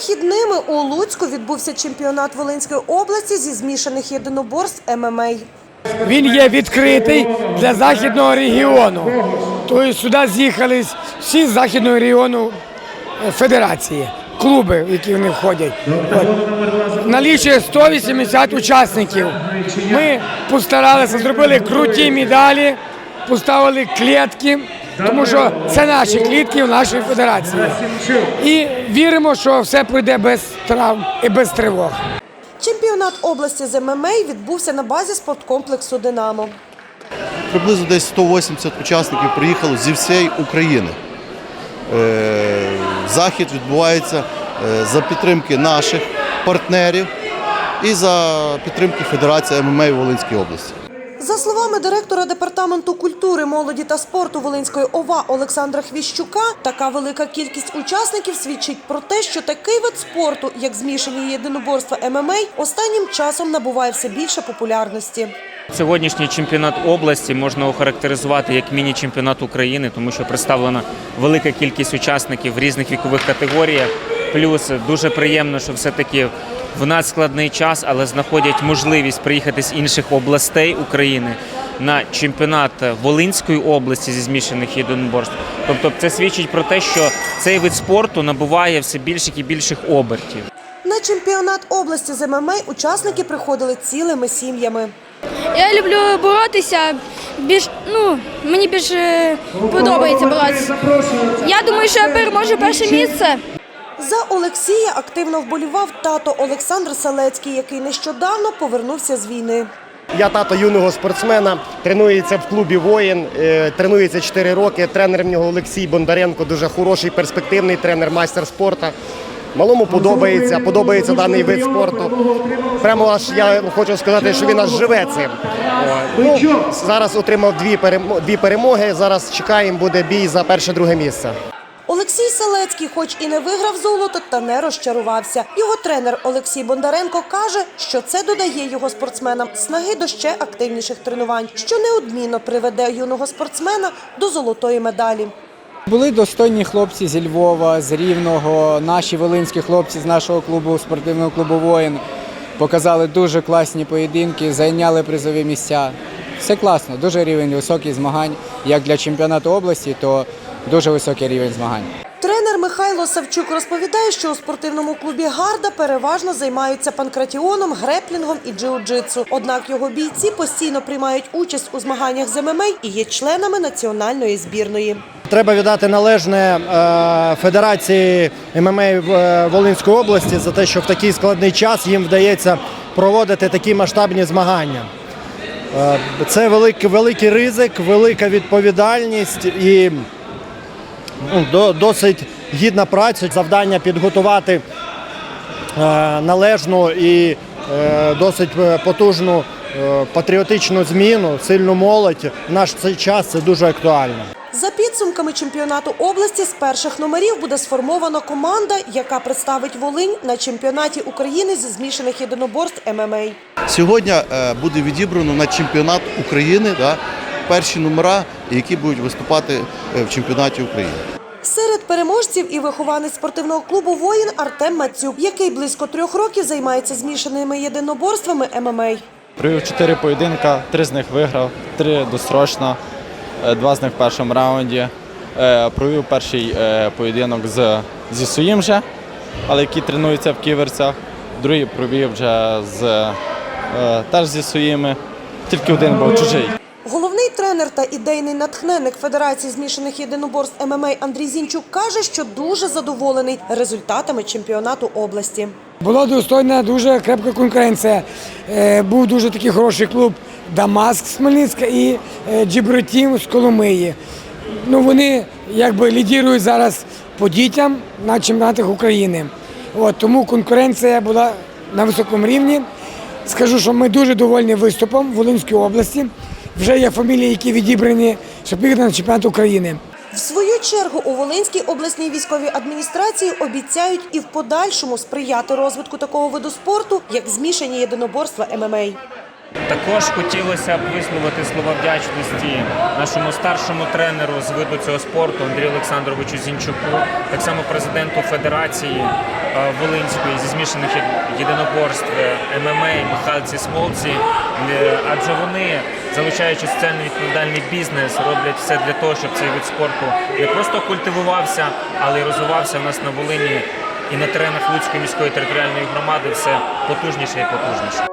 вихідними у Луцьку відбувся чемпіонат Волинської області зі змішаних єдиноборств ММА. Він є відкритий для західного регіону. Тобто сюди з'їхались всі з західного регіону е, федерації, клуби, в які вони входять. От. Налічує 180 учасників. Ми постаралися, зробили круті медалі, поставили клітки, тому що це наші клітки в нашій федерації. І віримо, що все пройде без травм і без тривог. Чемпіонат області з ММА відбувся на базі спорткомплексу Динамо. Приблизно десь 180 учасників приїхало зі всієї України. Е, Захід відбувається е, за підтримки наших партнерів і за підтримки Федерації ММА в Волинській області. За словами директора департаменту культури, молоді та спорту Волинської ОВА Олександра Хвіщука, така велика кількість учасників свідчить про те, що такий вид спорту, як змішані єдиноборства ММА, останнім часом набуває все більше популярності. Сьогоднішній чемпіонат області можна охарактеризувати як міні-чемпіонат України, тому що представлена велика кількість учасників в різних вікових категоріях. Плюс дуже приємно, що все-таки в нас складний час, але знаходять можливість приїхати з інших областей України на чемпіонат Волинської області зі змішаних єдиноборств. Тобто, це свідчить про те, що цей вид спорту набуває все більших і більших обертів. На чемпіонат області з ММА учасники приходили цілими сім'ями. Я люблю боротися. Більш ну мені більше подобається боротися. Я думаю, що я переможу перше місце. За Олексія активно вболівав тато Олександр Салецький, який нещодавно повернувся з війни. Я тато юного спортсмена, тренується в клубі воїн, е, тренується 4 роки. Тренер в нього Олексій Бондаренко, дуже хороший, перспективний тренер, майстер спорту. Малому подобається, подобається даний вид спорту. Прямо аж я хочу сказати, що він аж живе цим. Ну, зараз отримав дві перемо- дві перемоги. Зараз чекаємо, буде бій за перше-друге місце. Олексій Салецький, хоч і не виграв золото, та не розчарувався. Його тренер Олексій Бондаренко каже, що це додає його спортсменам снаги до ще активніших тренувань, що неодмінно приведе юного спортсмена до золотої медалі. Були достойні хлопці зі Львова, з Рівного, наші волинські хлопці з нашого клубу, спортивного клубу Воїн. Показали дуже класні поєдинки, зайняли призові місця. Все класно, дуже рівень високий змагань. Як для чемпіонату області, то дуже високий рівень змагань. Тренер Михайло Савчук розповідає, що у спортивному клубі Гарда переважно займаються панкратіоном, греплінгом і джиу-джитсу. Однак його бійці постійно приймають участь у змаганнях з ММА і є членами національної збірної. Треба віддати належне е, Федерації ММА е, Волинської області за те, що в такий складний час їм вдається проводити такі масштабні змагання. Е, Це великий, великий ризик, велика відповідальність і досить гідна праця. Завдання підготувати е, належну і е, досить е, потужну патріотичну зміну, сильну молодь. В наш цей час це дуже актуально. За підсумками чемпіонату області з перших номерів буде сформована команда, яка представить Волинь на чемпіонаті України зі змішаних єдиноборств ММА. Сьогодні буде відібрано на чемпіонат України да, перші номера, які будуть виступати е, в чемпіонаті України. Серед переможців і вихованець спортивного клубу Воїн Артем Мацюк, який близько трьох років займається змішаними єдиноборствами ММА. Провів чотири поєдинка, три з них виграв, три досрочно, е, два з них в першому раунді. Е, Провів перший поєдинок з, зі своїм же, але який тренується в ківерцях. Другий провів вже з, теж зі своїми, тільки один був чужий. Тренер та ідейний натхненник Федерації змішаних єдиноборств ММА Андрій Зінчук каже, що дуже задоволений результатами чемпіонату області. Була достойна, дуже крепка конкуренція. Е, Був дуже такий хороший клуб Дамаск з Хмельницька і е, Джібротім з Коломиї. Ну, вони якби лідірують зараз по дітям на чемпіонатах України. От, тому конкуренція була на високому рівні. Скажу, що ми дуже довольні виступом в Волинській області. Вже є фамілії, які відібрані, щоб поїхати на чемпіонат України. В свою чергу у Волинській обласній військовій адміністрації обіцяють і в подальшому сприяти розвитку такого виду спорту, як змішані єдиноборства ММА. Також хотілося б висловити слова вдячності нашому старшому тренеру з виду цього спорту Андрію Олександровичу Зінчуку, так само президенту Федерації е, Волинської зі змішаних єдиноборств е, ММА Михайлці Смолці, Е, адже вони, залучаючи соціально відповідальний бізнес, роблять все для того, щоб цей вид спорту не просто культивувався, але й розвивався в нас на Волині і на теренах Луцької міської територіальної громади все потужніше і потужніше.